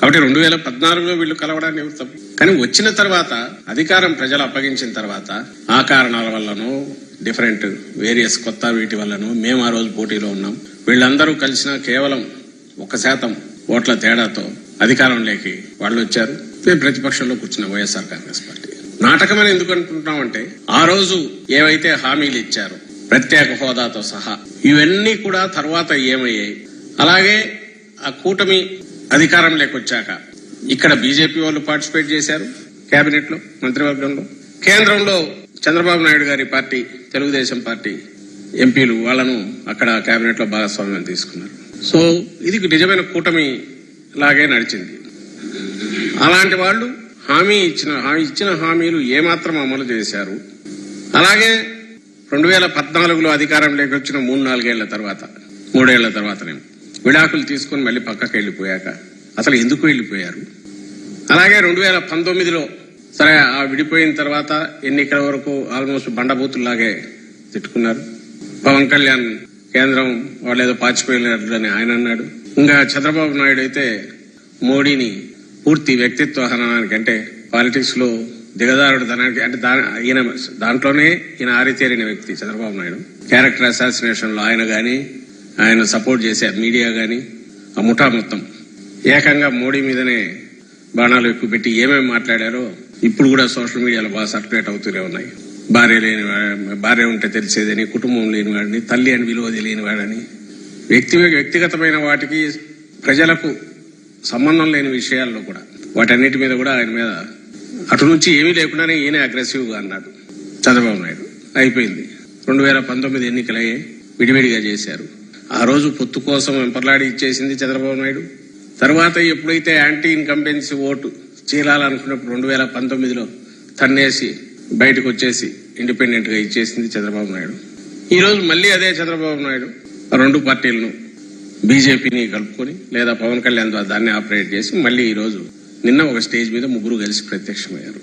కాబట్టి రెండు వేల పద్నాలుగులో వీళ్ళు కలవడాన్ని తప్పు కానీ వచ్చిన తర్వాత అధికారం ప్రజలు అప్పగించిన తర్వాత ఆ కారణాల వల్లనో డిఫరెంట్ వేరియస్ కొత్త వీటి వల్లనో మేము ఆ రోజు పోటీలో ఉన్నాం. వీళ్ళందరూ కలిసిన కేవలం ఒక శాతం ఓట్ల తేడాతో అధికారంలోకి వాళ్ళు వచ్చారు. మేము ప్రతిపక్షంలో కూర్చున్న వైఎస్ఆర్ కాంగ్రెస్ పార్టీ. నాటకమని ఎందుకు అనుకుంటున్నామంటే ఆ రోజు ఏవైతే హామీలు ఇచ్చారో ప్రత్యేక హోదాతో సహా ఇవన్నీ కూడా తర్వాత ఏమయ్యాయి? అలాగే ఆ కూటమి అధికారం లేకొచ్చాక ఇక్కడ బీజేపీ వాళ్ళు పార్టిసిపేట్ చేశారు కేబినెట్లో మంత్రివర్గంలో. కేంద్రంలో చంద్రబాబు నాయుడు గారి పార్టీ తెలుగుదేశం పార్టీ ఎంపీలు వాళ్ళను అక్కడ కేబినెట్లో భాగస్వామ్యం తీసుకున్నారు. సో ఇది నిజమైన కూటమి లాగే నడిచింది. అలాంటి వాళ్ళు హామీ ఇచ్చిన హామీ ఇచ్చిన హామీలు ఏమాత్రం అమలు చేశారు. అలాగే రెండు వేల పద్నాలుగులో అధికారం వచ్చిన మూడు నాలుగేళ్ళ తర్వాత మూడేళ్ళ తర్వాతనేమో. విడాకులు తీసుకుని మళ్ళీ పక్కకి వెళ్ళిపోయాక అసలు ఎందుకు వెళ్ళిపోయారు? అలాగే రెండు వేల పంతొమ్మిదిలో సరే ఆ విడిపోయిన తర్వాత ఎన్నికల వరకు ఆల్మోస్ట్ బండబూతుల్లాగే తిట్టుకున్నారు. పవన్ కళ్యాణ్ కేంద్రం వాళ్ళు ఏదో పాచిపోయినట్లని ఆయన అన్నాడు. ఇంకా చంద్రబాబు నాయుడు అయితే మోడీని పూర్తి వ్యక్తిత్వ హననానికి అంటే పాలిటిక్స్లో దిగదారుడు ధనానికి అంటే ఈయన దాంట్లోనే ఈయన ఆరితేరిన వ్యక్తి చంద్రబాబు నాయుడు. క్యారెక్టర్ అసాసినేషన్లో ఆయన గాని ఆయన సపోర్ట్ చేశారు మీడియా కానీ ఆ ముఠా మొత్తం. ఏకంగా మోడీ మీదనే బాణాలు ఎక్కువ పెట్టి ఏమేమి మాట్లాడారో ఇప్పుడు కూడా సోషల్ మీడియాలో బాగా సర్క్యులేట్ అవుతూనే ఉన్నాయి. భార్య లేని భార్య ఉంటే తెలిసేదని కుటుంబం లేని వాడిని తల్లి అని విలువ తెలియని వాడని. వ్యక్తి వ్యక్తిగతమైన వాటికి ప్రజలకు సంబంధం లేని విషయాల్లో కూడా వాటన్నిటి మీద కూడా ఆయన మీద అటు నుంచి ఏమీ లేకుండానే ఈయన అగ్రెసివ్గా అన్నాడు. చంద్రబాబు నాయుడు. అయిపోయింది. రెండు వేల పంతొమ్మిది ఎన్నికలయ్యే విడివిడిగా చేశారు. ఆ రోజు పొత్తు కోసం వెంపర్లాడి ఇచ్చేసింది చంద్రబాబు నాయుడు. తర్వాత ఎప్పుడైతే యాంటీ ఇన్కంపెన్సీ ఓటు చీలాలనుకున్నప్పుడు రెండు వేల పంతొమ్మిదిలో తన్నేసి బయటకు వచ్చేసి ఇండిపెండెంట్గా ఇచ్చేసింది చంద్రబాబు నాయుడు. ఈ రోజు మళ్ళీ అదే చంద్రబాబు నాయుడు ఆ రెండు పార్టీలను బీజేపీని కలుపుకొని లేదా పవన్ కళ్యాణ్ ద్వారా దాన్ని ఆపరేట్ చేసి మళ్ళీ ఈ రోజు నిన్న ఒక స్టేజ్ మీద ముగ్గురు కలిసి ప్రత్యక్షమయ్యారు.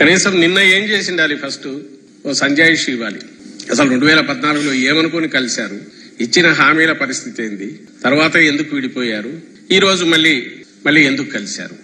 కనీసం నిన్న ఏం చేసి ఉండాలి ఫస్ట్? ఓ సంజాయిషి ఇవ్వాలి. అసలు రెండు వేల పద్నాలుగులో ఏమనుకొని కలిశారు? ఇచ్చిన హామీల పరిస్థితి ఏంది? తర్వాత ఎందుకు విడిపోయారు? ఈ రోజు మళ్ళీ మళ్ళీ ఎందుకు కలిశారు?